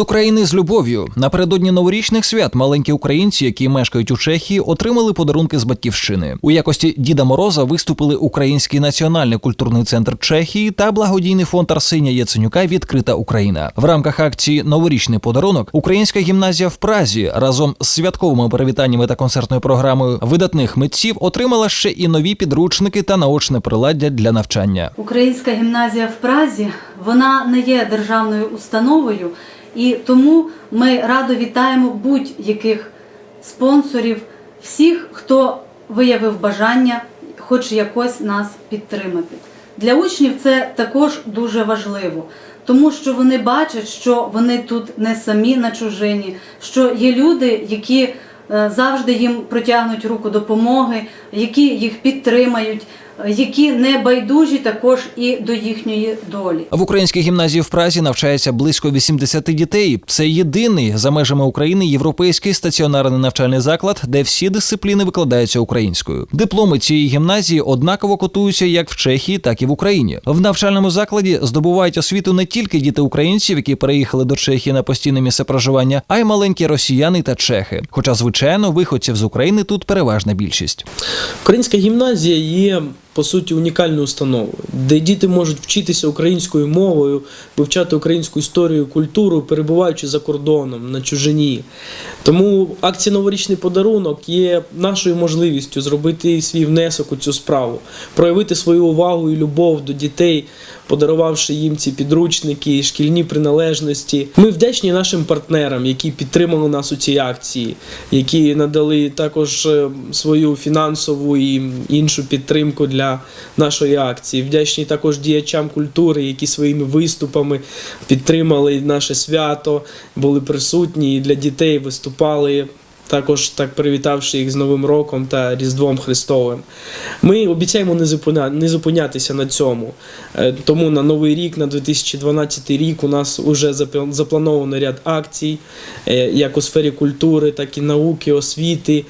З України з любов'ю напередодні новорічних свят маленькі українці, які мешкають у Чехії, отримали подарунки з батьківщини. У якості Діда Мороза виступили Український національний культурний центр Чехії та благодійний фонд Арсенія Яценюка Відкрита Україна. В рамках акції Новорічний подарунок Українська гімназія в Празі разом з святковими привітаннями та концертною програмою видатних митців отримала ще і нові підручники та наочне приладдя для навчання. Українська гімназія в Празі вона не є державною установою, і тому ми радо вітаємо будь-яких спонсорів, всіх, хто виявив бажання хоч якось нас підтримати. Для учнів це також дуже важливо, тому що вони бачать, що вони тут не самі на чужині, що є люди, які е, завжди їм протягнуть руку допомоги, які їх підтримають, які не байдужі також і до їхньої долі. В українській гімназії в Празі навчається близько 80 дітей. Це єдиний за межами України європейський стаціонарний навчальний заклад, де всі дисципліни викладаються українською. Дипломи цієї гімназії однаково котуються як в Чехії, так і в Україні. В навчальному закладі здобувають освіту не тільки діти українців, які переїхали до Чехії на постійне місце проживання, а й маленькі росіяни та чехи. Хоча, звичайно, виходців з України тут переважна більшість. Українська гімназія є по суті унікальною установою, де діти можуть вчитися українською мовою, вивчати українську історію, культуру, перебуваючи за кордоном на чужині. Тому акція Новорічний подарунок є нашою можливістю зробити свій внесок у цю справу, проявити свою увагу і любов до дітей, подарувавши їм ці підручники, шкільні приналежності. Ми вдячні нашим партнерам, які підтримали нас у цій акції, які надали також е, свою фінансову і іншу підтримку для нашої акції. Вдячні також діячам культури, які своїми виступами підтримали наше свято, були присутні і для дітей виступали. Також так привітавши їх з Новим роком та Різдвом Христовим. Ми обіцяємо не зупиня- не зупинятися на цьому. Е, Тому на новий рік, на 2012 рік, у нас вже запл- заплановано ряд акцій, е, як у сфері культури, так і науки, освіти,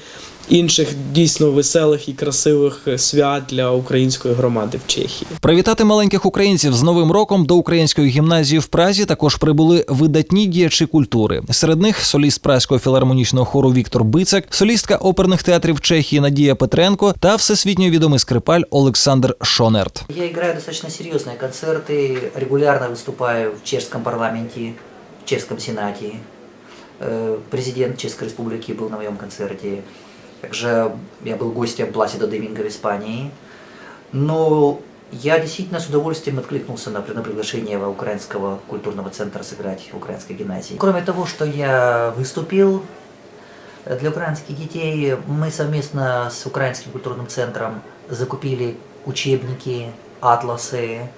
інших дійсно веселих і красивих е, свят для української громади в Чехії. Привітати маленьких українців з новим роком до української гімназії в Празі також прибули видатні діячі культури. Серед них соліст празького філармонічного хору Віктор Бицак, солістка оперних театрів Чехії Надія Петренко та всесвітньо відомий скрипаль Олександр Шонерт. Я играю достаточно серьезные концерты, регулярно выступаю в чешском парламенте, в чешском сенате. Э, Президент Чешской Республики был на моем концерте. Также я был гостем Пласида Доминго в Испании. Но я действительно с удовольствием откликнулся на, приглашение Украинского культурного центра сыграть в украинской гимназии. Кроме того, что я выступил э, для украинских детей, мы совместно с Украинским культурным центром закупили учебники, атласы,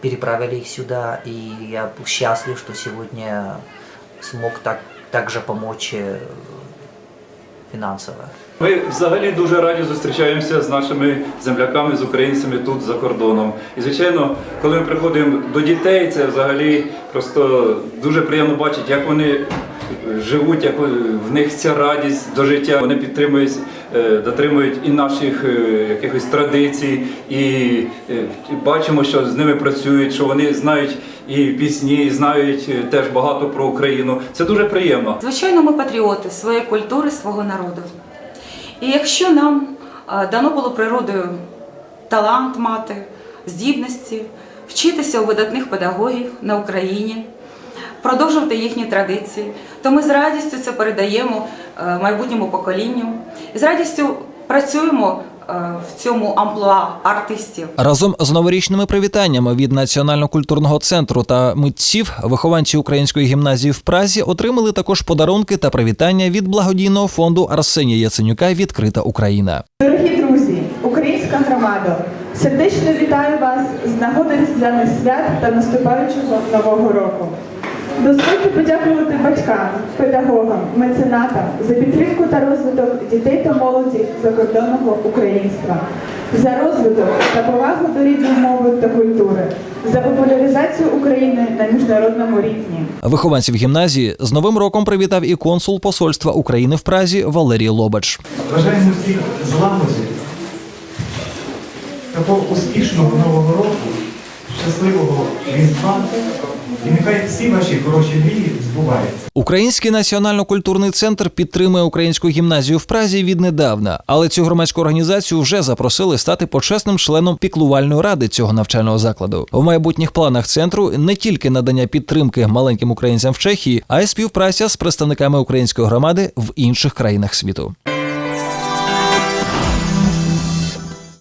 переправили их сюда, и я счастлив, что сегодня смог так, также помочь финансово. Ми взагалі дуже раді зустрічаємося з нашими земляками, з українцями тут за кордоном. І звичайно, коли ми приходимо до дітей, це взагалі просто дуже приємно бачити, як вони живуть, як в них ця радість до життя. Вони підтримують, дотримують і наших е, якихось традицій, і е, бачимо, що з ними працюють, що вони знають і пісні, і знають е, теж багато про Україну. Це дуже приємно. Звичайно, ми патріоти своєї культури, свого народу. І якщо нам е, дано було природою талант мати, здібності, вчитися у видатних педагогів на Україні, продовжувати їхні традиції, то ми з радістю це передаємо е, майбутньому поколінню і з радістю працюємо е, в цьому амплуа артистів. Разом з новорічними привітаннями від Національно-культурного центру та митців вихованці української гімназії в Празі отримали також подарунки та привітання від благодійного фонду Арсенія Яценюка Відкрита Україна. Дорогі друзі, українська громада, сердечно вітаю вас з нагоди різдвяних свят та наступаючого нового року. Дозвольте подякувати батькам, педагогам, меценатам за підтримку та розвиток дітей та молоді закордонного українства, за розвиток та повагу до рідної мови та культури, за популяризацію України на міжнародному рівні. Вихованців гімназії з новим роком привітав і консул посольства України в Празі Валерій Лобач. Бажаємо всіх злагоди, такого успішного нового року, щасливого різдва. І нехай всі ваші хороші мрії збуваються. Український національно-культурний центр підтримує українську гімназію в Празі віднедавна, але цю громадську організацію вже запросили стати почесним членом піклувальної ради цього навчального закладу. В майбутніх планах центру не тільки надання підтримки маленьким українцям в Чехії, а й співпраця з представниками української громади в інших країнах світу.